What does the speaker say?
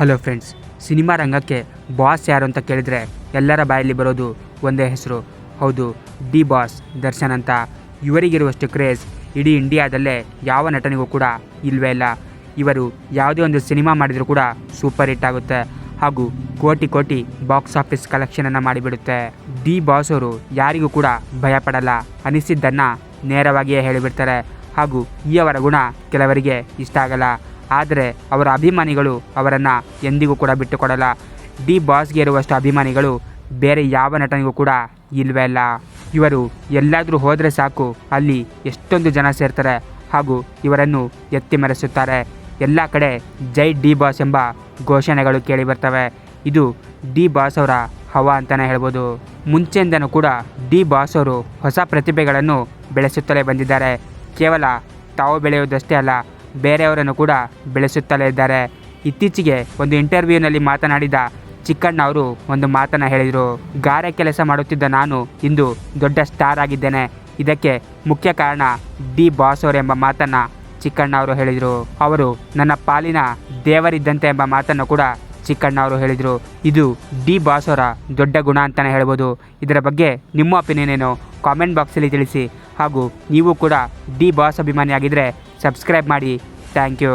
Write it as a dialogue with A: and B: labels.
A: Hello friends, cinema ರಂಗಕ್ಕೆ boss ಯಾರು ಅಂತ ಕೇಳಿದರೆ ಎಲ್ಲರ ಬಾಯಲ್ಲಿ ಬರೋದು ಒಂದೇ ಹೆಸರು. ಹೌದು, ಡಿ ಬಾಸ್, ದರ್ಶನ್ ಅಂತ. ಇವರಿಗಿರುವಷ್ಟು ಕ್ರೇಜ್ ಇಡೀ ಇಂಡಿಯಾದಲ್ಲೇ ಯಾವ ನಟನಿಗೂ ಕೂಡ ಇಲ್ವೇ ಇಲ್ಲ. ಇವರು ಯಾವುದೇ ಒಂದು ಸಿನಿಮಾ ಮಾಡಿದರೂ ಕೂಡ ಸೂಪರ್ ಹಿಟ್ ಆಗುತ್ತೆ. ಹಾಗೂ ಕೋಟಿ ಕೋಟಿ ಬಾಕ್ಸ್ ಆಫೀಸ್ ಕಲೆಕ್ಷನನ್ನು ಮಾಡಿಬಿಡುತ್ತೆ. ಡಿ ಬಾಸ್ ಅವರು ಯಾರಿಗೂ ಕೂಡ ಭಯಪಡಲ್ಲ ಅನಿಸಿದ್ದನ್ನು ನೇರವಾಗಿಯೇ ಹೇಳಿಬಿಡ್ತಾರೆ. ಹಾಗೂ ಈ ಅವರ ಗುಣ ಕೆಲವರಿಗೆ ಇಷ್ಟ ಆಗಲ್ಲ. ಆದರೆ ಅವರ ಅಭಿಮಾನಿಗಳು ಅವರನ್ನು ಎಂದಿಗೂ ಕೂಡ ಬಿಟ್ಟುಕೊಡಲ್ಲ. ಡಿ ಬಾಸ್ಗೆ ಇರುವಷ್ಟು ಅಭಿಮಾನಿಗಳು ಬೇರೆ ಯಾವ ನಟನಿಗೂ ಕೂಡ ಇಲ್ವೇ ಇಲ್ಲ. ಇವರು ಎಲ್ಲಾದರೂ ಹೋದರೆ ಸಾಕು, ಅಲ್ಲಿ ಎಷ್ಟೊಂದು ಜನ ಸೇರ್ತಾರೆ ಹಾಗೂ ಇವರನ್ನು ಎತ್ತಿ ಮರೆಸುತ್ತಾರೆ. ಎಲ್ಲ ಕಡೆ ಜೈ ಡಿ ಬಾಸ್ ಎಂಬ ಘೋಷಣೆಗಳು ಕೇಳಿ ಬರ್ತವೆ. ಇದು ಡಿ ಬಾಸ್ ಅವರ ಹವಾ ಅಂತಲೇ ಹೇಳ್ಬೋದು. ಮುಂಚೆಯಿಂದನೂ ಕೂಡ ಡಿ ಬಾಸ್ ಅವರು ಹೊಸ ಪ್ರತಿಭೆಗಳನ್ನು ಬೆಳೆಸುತ್ತಲೇ ಬಂದಿದ್ದಾರೆ. ಕೇವಲ ತಾವು ಬೆಳೆಯುವುದಷ್ಟೇ ಅಲ್ಲ ಬೇರೆಯವರನ್ನು ಕೂಡ ಬೆಳೆಸುತ್ತಲೇ ಇದ್ದಾರೆ. ಇತ್ತೀಚೆಗೆ ಒಂದು ಇಂಟರ್ವ್ಯೂನಲ್ಲಿ ಮಾತನಾಡಿದ ಚಿಕ್ಕಣ್ಣ ಅವರು ಒಂದು ಮಾತನ್ನು ಹೇಳಿದರು. ಗಾರೆ ಕೆಲಸ ಮಾಡುತ್ತಿದ್ದ ನಾನು ಇಂದು ದೊಡ್ಡ ಸ್ಟಾರ್ ಆಗಿದ್ದೇನೆ. ಇದಕ್ಕೆ ಮುಖ್ಯ ಕಾರಣ ಡಿ ಬಾಸ್ ಅವರು ಎಂಬ ಮಾತನ್ನು ಚಿಕ್ಕಣ್ಣ ಅವರು ಹೇಳಿದರು. ಅವರು ನನ್ನ ಪಾಲಿನ ದೇವರಿದ್ದಂತೆ ಎಂಬ ಮಾತನ್ನು ಕೂಡ ಚಿಕ್ಕಣ್ಣ ಅವರು ಹೇಳಿದರು, ಇದು ಡಿ ಬಾಸ್ ಅವರ ದೊಡ್ಡ ಗುಣ ಅಂತಲೇ ಹೇಳ್ಬೋದು. ಇದರ ಬಗ್ಗೆ ನಿಮ್ಮ ಒಪಿನಿಯನ್ ಏನು? ಕಾಮೆಂಟ್ ಬಾಕ್ಸಲ್ಲಿ ತಿಳಿಸಿ. ಹಾಗೂ ನೀವು ಕೂಡ ಡಿ ಬಾಸ್ ಅಭಿಮಾನಿಯಾಗಿದ್ದರೆ ಸಬ್ಸ್ಕ್ರೈಬ್ ಮಾಡಿ. Thank you